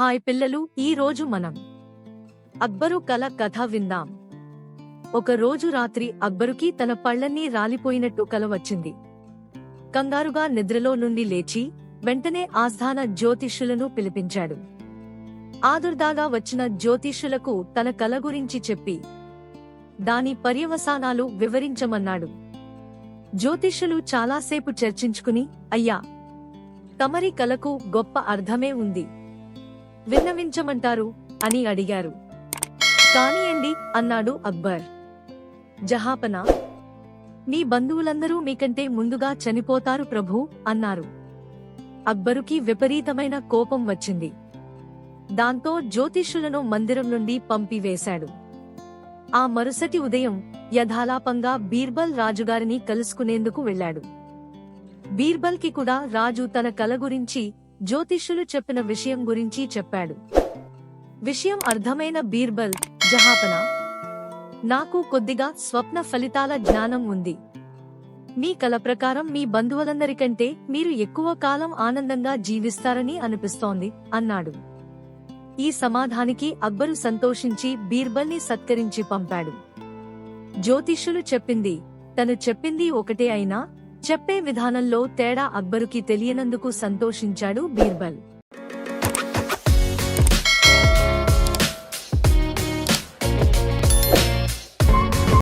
Hi పిల్లలు ఈ రోజు మనం అక్బరు కల కథ విందాం. ఒక రోజు రాత్రి అక్బరుకి తన పళ్ళన్నీ రాలిపోయినట్టు కల వచ్చింది. కంగారుగా నిద్రలో నుండి లేచి వెంటనే ఆస్థాన జ్యోతిష్యులను పిలిపించాడు. ఆదుర్దాగా వచ్చిన జ్యోతిష్యులకు తన కల గురించి చెప్పి దాని పర్యవసానాలు వివరించమన్నాడు. జ్యోతిష్యులు చాలాసేపు చర్చించుకుని అయ్యా తమరి కలకు గొప్ప అర్థమే ఉంది. విన్నవించమంటారు అని అడిగారు. కానియండి అన్నాడు అక్బర్. జహాపనా మీ బంధువులందరూ మీకంటే ముందుగా చనిపోతారు ప్రభు అన్నారు. అక్బరుకి విపరీతమైన కోపం వచ్చింది. దాంతో జ్యోతిష్యులను మందిరం నుండి పంపివేశాడు. ఆ మరుసటి ఉదయం యథాలాపంగా బీర్బల్ రాజుగారిని కలుసుకునేందుకు వెళ్ళాడు. బీర్బల్కి కూడా రాజు తన కల గురించి జ్యోతిష్యులు చెప్పిన విషయం గురించి చెప్పాడు. విషయం అర్థమైన బీర్బల్ జహాపన. నాకు కొద్దిగా స్వప్న ఫలితాల జ్ఞానం ఉంది. మీ కల ప్రకారం మీ బంధువులందరికంటే మీరు ఎక్కువ కాలం ఆనందంగా జీవిస్తారని అనిపిస్తోంది అన్నాడు. ఈ సమాధానికి అక్బరు సంతోషించి బీర్బల్ని సత్కరించి పంపాడు. జ్యోతిష్యులు చెప్పింది తను చెప్పింది ఒకటే అయినా చెప్పే విధానంలో తేడా అక్బరుకి తెలియనందుకు సంతోషించాడు బీర్బల్.